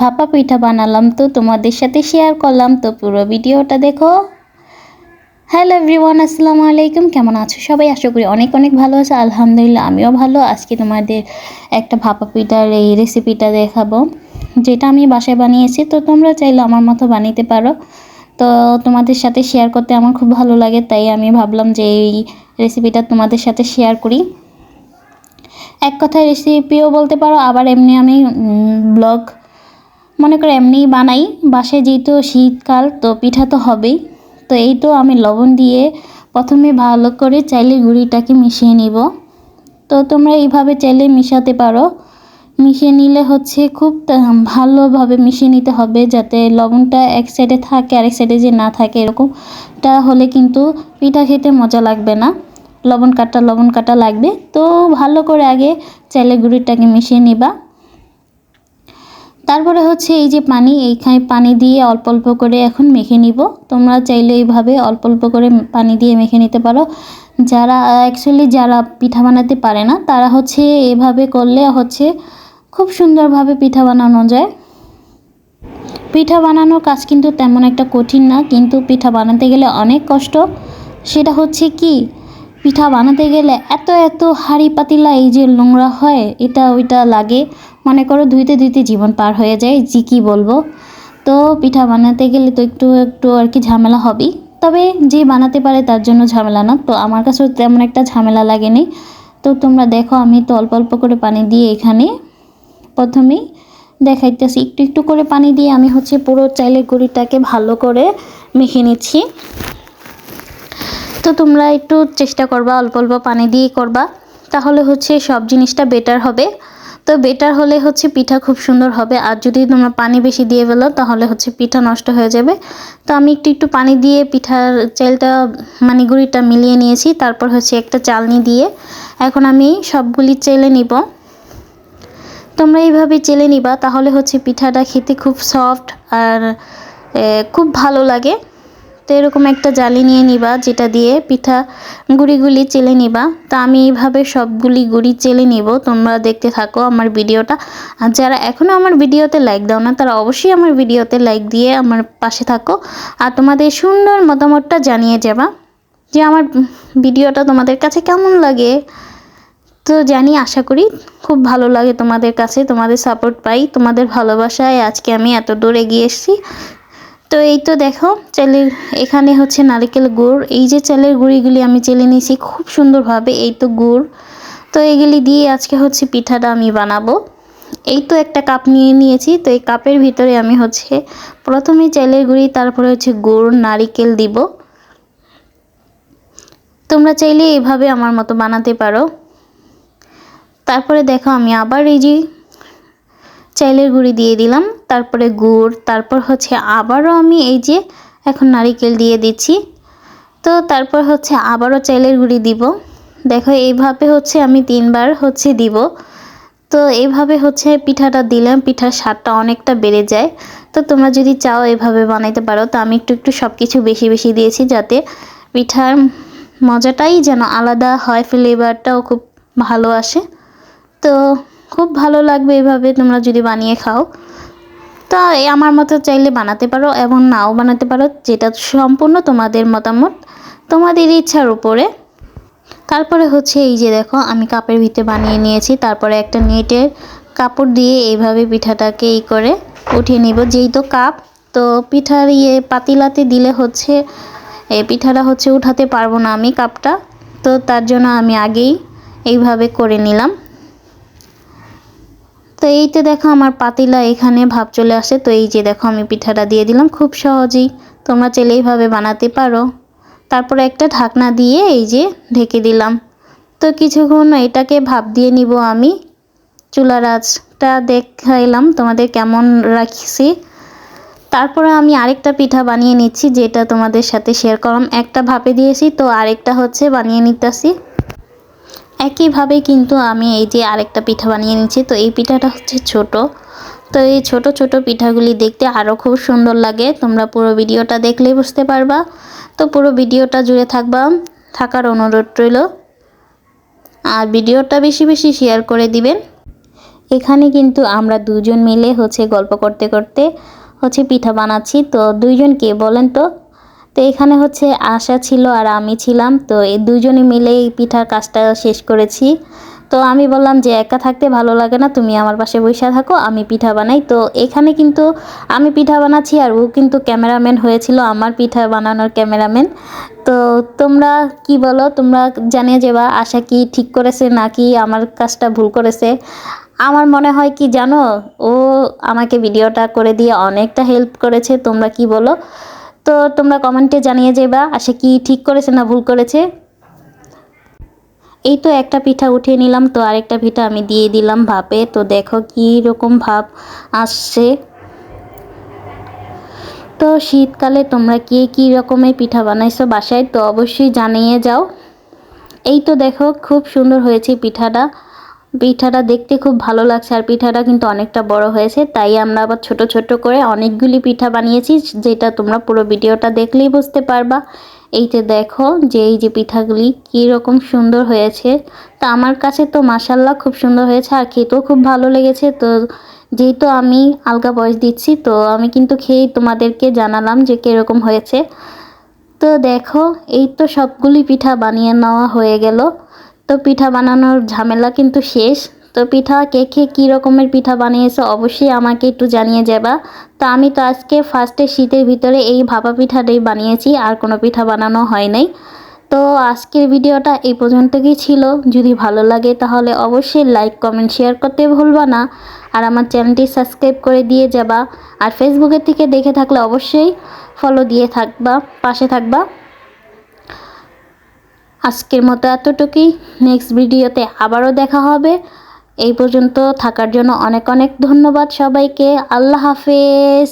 ভাপা পিঠা বানালাম তো তোমাদের সাথে শেয়ার করলাম, তো পুরো ভিডিওটা দেখো। হ্যালো এভরিওয়ান আসসালামু আলাইকুম। কেমন আছো সবাই? আশা করি অনেক অনেক ভালো আছে। আলহামদুলিল্লাহ, আমিও ভালো। আজকে তোমাদের একটা ভাপা পিঠার এই রেসিপিটা দেখাবো, যেটা আমি বাসায় বানিয়েছি। তো তোমরা চাইলে আমার মতো বানাইতে পারো। তো তোমাদের সাথে শেয়ার করতে আমার খুব ভালো লাগে, তাই আমি ভাবলাম যে এই রেসিপিটা তোমাদের সাথে শেয়ার করি। এক কথায় রেসিপিও বলতে পারো, আবার এমনি আমি ব্লগ মনে করে এমনিই বানাই। বাসায় যেহেতু শীতকাল, তো পিঠা তো হবেই। তো এই তো আমি লবণ দিয়ে প্রথমে ভালো করে চাইলে গুঁড়িটাকে মিশিয়ে নিব। তো তোমরা এইভাবে চাইলে মিশাতে পারো। মিশিয়ে নিলে হচ্ছে খুব ভালোভাবে মিশিয়ে নিতে হবে যাতে লবণটা এক সাইডে থাকে, আরেক সাইডে যে না থাকে এরকমটা হলে কিন্তু পিঠা খেতে মজা লাগবে না। লবণ কাটা লবণ কাটা লাগবে। তো ভালো করে আগে চাইলে গুঁড়িটাকে মিশিয়ে নিবা। তারপরে হচ্ছে এই যে পানি, এইখানে পানি দিয়ে অল্প অল্প করে এখন মেখে নিব। তোমরা চাইলে এইভাবে অল্প অল্প করে পানি দিয়ে মেখে নিতে পারো। যারা অ্যাকচুয়ালি যারা পিঠা বানাতে পারে না, তারা হচ্ছে এভাবে করলে হচ্ছে খুব সুন্দরভাবে পিঠা বানানো যায়। পিঠা বানানোর কাজ কিন্তু তেমন একটা কঠিন না, কিন্তু পিঠা বানাতে গেলে অনেক কষ্ট। সেটা হচ্ছে কি পিঠা বানাতে গেলে এত এত হাঁড়ি পাতিলা এই যে নোংরা হয়, এটা ওইটা লাগে। মনে করো ধুইতে ধুইতে জীবন পার হয়ে যায়, জি কী বলব? তো পিঠা বানাতে গেলে তো একটু একটু আর কি ঝামেলা হবেই। তবে যে বানাতে পারে তার জন্য ঝামেলা না। তো আমার কাছেও তেমন একটা ঝামেলা লাগেনি। তো তোমরা দেখো, আমি তো অল্প অল্প করে পানি দিয়ে এখানে প্রথমেই দেখাইতেছি। একটু একটু করে পানি দিয়ে আমি হচ্ছে পুরো চাইলের গুঁড়িটাকে ভালো করে মেখে নিচ্ছি। তো তোমরা একটু চেষ্টা করবা, অল্প অল্প পানি দিয়ে করবা। তাহলে হচ্ছে সব জিনিসটা বেটার হবে। তো বেটার হলে হচ্ছে পিঠা খুব সুন্দর হবে। আর যদি তোমরা পানি বেশি দিয়ে ফেলো, তাহলে হচ্ছে পিঠা নষ্ট হয়ে যাবে। তো আমি একটু একটু পানি দিয়ে পিঠার চালটা মানে গুঁড়িটা মিলিয়ে নিয়েছি। তারপর হচ্ছে একটা চালনি দিয়ে এখন আমি সবগুলি চেলে নিব। তোমরা এইভাবে চেলে নিবা, তাহলে হচ্ছে পিঠাটা খেতে খুব সফট আর খুব ভালো লাগে। তো এরকম একটা জালি নিয়ে নিবা, যেটা দিয়ে পিঠা গুড়িগুলি চেলে নিবা। তা আমি এইভাবে সবগুলি গুড়ি চেলে নিব, তোমরা দেখতে থাকো আমার ভিডিওটা। আর যারা এখনও আমার ভিডিওতে লাইক দাও না, তারা অবশ্যই আমার ভিডিওতে লাইক দিয়ে আমার পাশে থাকো। আর তোমাদের সুন্দর মতামতটা জানিয়ে যাবা, যে আমার ভিডিওটা তোমাদের কাছে কেমন লাগে। তো জানি, আশা করি খুব ভালো লাগে তোমাদের কাছে, তোমাদের সাপোর্ট পাই, তোমাদের ভালোবাসায় আজকে আমি এত দূর এগিয়ে এসেছি। তো এই তো দেখো, চালের এখানে হচ্ছে নারিকেল গুড়। এই যে চালের গুঁড়িগুলি আমি চেলে নিয়েছি খুব সুন্দরভাবে, এই তো গুড়। তো এগুলি দিয়ে আজকে হচ্ছে পিঠাটা আমি বানাবো। এই তো একটা কাপ নিয়ে নিয়েছি, তো এই কাপের ভিতরে আমি হচ্ছে প্রথমে চালের গুঁড়ি, তারপরে হচ্ছে গুড়, নারিকেল দিব। তোমরা চাইলে এভাবে আমার মতো বানাতে পারো। তারপরে দেখো আমি আবার এই যে চাইলের গুঁড়ি দিয়ে দিলাম, তারপরে গুড়, তারপর হচ্ছে আবারও আমি এই যে এখন নারিকেল দিয়ে দিচ্ছি। তো তারপর হচ্ছে আবারও চাইলের গুঁড়ি দিব। দেখো এইভাবে হচ্ছে আমি তিনবার হচ্ছে দিব। তো এইভাবে হচ্ছে পিঠাটা দিলাম, পিঠার স্বাদটা অনেকটা বেড়ে যায়। তো তোমরা যদি চাও এভাবে বানাইতে পারো, তো আমি একটু একটু সব কিছু বেশি বেশি দিয়েছি যাতে পিঠার মজাটাই যেন আলাদা হয় ফ্লেভারটাও খুব ভালো আসে। তো খুব ভালো লাগবে এভাবে তোমরা যদি বানিয়ে খাও। তো আমার মতো চাইলে বানাতে পারো এবং নাও বানাতে পারো, যেটা সম্পূর্ণ তোমাদের মতামত, তোমাদের ইচ্ছার উপরে। তারপরে হচ্ছে এই যে দেখো, আমি কাপের ভিতরে বানিয়ে নিয়েছি। তারপরে একটা নেটের কাপড় দিয়ে এইভাবে পিঠাটাকে এই করে উঠিয়ে নিব। যেই তো কাপ, তো পিঠার ইয়ে পাতিলাতে দিলে হচ্ছে, এই পিঠাটা হচ্ছে উঠাতে পারব না আমি কাপটা। তো তার জন্য আমি আগেই এইভাবে করে নিলাম। তো এইতে দেখো আমার পাতিলা এখানে ভাব চলে আসে। তো এই যে দেখো আমি পিঠাটা দিয়ে দিলাম খুব সহজেই। তোমরা চাইলে এইভাবে বানাতে পারো। তারপরে একটা ঢাকনা দিয়ে এই যে ঢেকে দিলাম। তো কিছুক্ষণ এটাকে ভাব দিয়ে নিব আমি। চুলার আঁচটা দেখাইলাম তোমাদের কেমন রাখছি। তারপরে আমি আরেকটা পিঠা বানিয়ে নিচ্ছি যেটা তোমাদের সাথে শেয়ার করলাম। একটা ভাপে দিয়েছি তো আরেকটা হচ্ছে বানিয়ে নিতেছি। একইভাবে কিন্তু আমি এই যে আরেকটা পিঠা বানিয়ে নিচ্ছি। তো এই পিঠাটা হচ্ছে ছোট। তো এই ছোট ছোট পিঠাগুলি দেখতে আরও খুব সুন্দর লাগে। তোমরা পুরো ভিডিওটা দেখলেই বুঝতে পারবা। তো পুরো ভিডিওটা জুড়ে থাকবা। থাকার অনুরোধ রইল। আর ভিডিওটা বেশি বেশি শেয়ার করে দিবেন। এখানে কিন্তু আমরা দুজন মিলে হচ্ছে গল্প করতে করতে হচ্ছে পিঠা বানাচ্ছি। তো দুইজন কে বলেন তো? তো এখানে হচ্ছে আশা ছিল আর আমি ছিলাম। তো এই দুজনে মিলে এই পিঠার কাজটা শেষ করেছি। তো আমি বললাম যে, একা থাকতে ভালো লাগে না, তুমি আমার পাশে বসে থাকো, আমি পিঠা বানাই। তো এখানে কিন্তু আমি পিঠা বানাচ্ছি আর ও কিন্তু ক্যামেরাম্যান হয়েছিল, আমার পিঠা বানানোর ক্যামেরাম্যান। তো তোমরা কি বলো? তোমরা জানিয়ে যাবা আশা কি ঠিক করেছে নাকি আমার কাজটা ভুল করেছে? আমার মনে হয় কি জানো, ও আমাকে ভিডিওটা করে দিয়ে অনেকটা হেল্প করেছে, তোমরা কি বলো? তো তোমরা কমেন্টে জানিয়ে যাবা আশা কি ঠিক করেছে না ভুল করেছে। এই তো একটা পিঠা উঠিয়ে নিলাম, তো আরেকটা পিঠা আমি দিয়ে দিলাম ভাপে। তো দেখো কি রকম ভাপ আসছে। তো শীতকালে তোমরা কে কী রকমের পিঠা বানাইছো বাসায়, তো অবশ্যই জানিয়ে যাও। এই তো দেখো, খুব সুন্দর হয়েছে পিঠাটা। পিঠাটা দেখতে খুব ভালো লাগছে আর পিঠাটা কিন্তু অনেকটা বড় হয়েছে, তাই আমরা আবার ছোট ছোট করে অনেকগুলি পিঠা বানিয়েছি, যেটা তোমরা পুরো ভিডিওটা দেখলেই বুঝতে পারবা। এইতে দেখো যে এই যে পিঠাগুলি রকম সুন্দর হয়েছে। তা আমার কাছে তো মাসাল্লাহ খুব সুন্দর হয়েছে আর খেতেও খুব ভালো লেগেছে। তো যেহেতু আমি আলগা বয়স দিচ্ছি, তো আমি কিন্তু খেয়েই তোমাদেরকে জানালাম যে কীরকম হয়েছে। তো দেখো, এই তো সবগুলি পিঠা বানিয়ে নেওয়া হয়ে গেল। তো পিঠা বানানোর ঝামেলা কিন্তু শেষ। তো পিঠা কে কে কী রকমের পিঠা বানিয়েছে অবশ্যই আমাকে একটু জানিয়ে যাবা। তো আমি তো আজকে ফার্স্টে শীতের ভিতরে এই ভাপা পিঠাটাই বানিয়েছি, আর কোনো পিঠা বানানো হয় নাই। তো আজকের ভিডিওটা এই পর্যন্তই ছিল। যদি ভালো লাগে তাহলে অবশ্যই লাইক কমেন্ট শেয়ার করতে ভুলবা না। আর আমার চ্যানেলটি সাবস্ক্রাইব করে দিয়ে যাবা। আর ফেসবুকের থেকে দেখে থাকলে অবশ্যই ফলো দিয়ে থাকবা, পাশে থাকবা। আজকের মতো এতটুকুই। নেক্সট ভিডিওতে আবারও দেখা হবে। এই পর্যন্ত থাকার জন্য অনেক অনেক ধন্যবাদ সবাইকে। আল্লাহ হাফেজ।